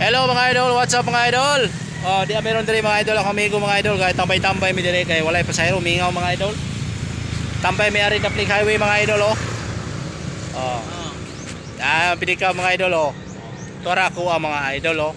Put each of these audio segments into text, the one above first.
Hello mga idol, what's up mga idol? Oh, di meron diri mga idol ako amigo mga idol kahit tambay-tambay mi diri kay walay pasahero mingaw mga idol. Tambay mi ari na Flick Highway mga idol oh. Oh, ah pidika mga idol oh. Tora ko ang mga idol oh.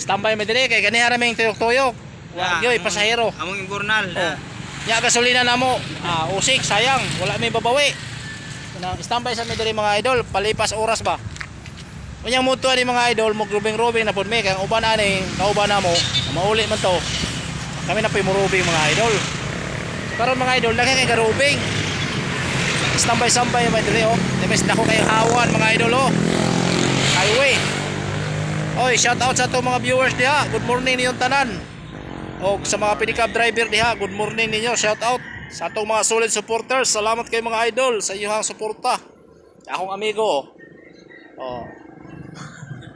Standby mi diri kay kanihara ming tuyok-tuyok. Wa gyoy pasahero. Among imburnal. Oh. Nya gasolina namo. Ah, usik sayang, wala may babawi. Nang standby sa mi diri mga idol, palipas oras ba. Unyang muto ni mga idol, mo grubing rubing na pud mi kay ang uban ani, kauban namo, mauli man to. Kami na po'y murubing mga idol. Pero mga idol, lagi kay garubing. Standby-standby may diri oh. Nimes na ko kayo hawan mga idol oh. Highway. Oy, shout out sa to mga viewers diha. Good morning ninyong tanan. O sa mga pedicab driver diha, good morning ninyo. Shout out sa atong mga solid supporters. Salamat kay mga idol sa inyong suporta. Akong amigo. Oh.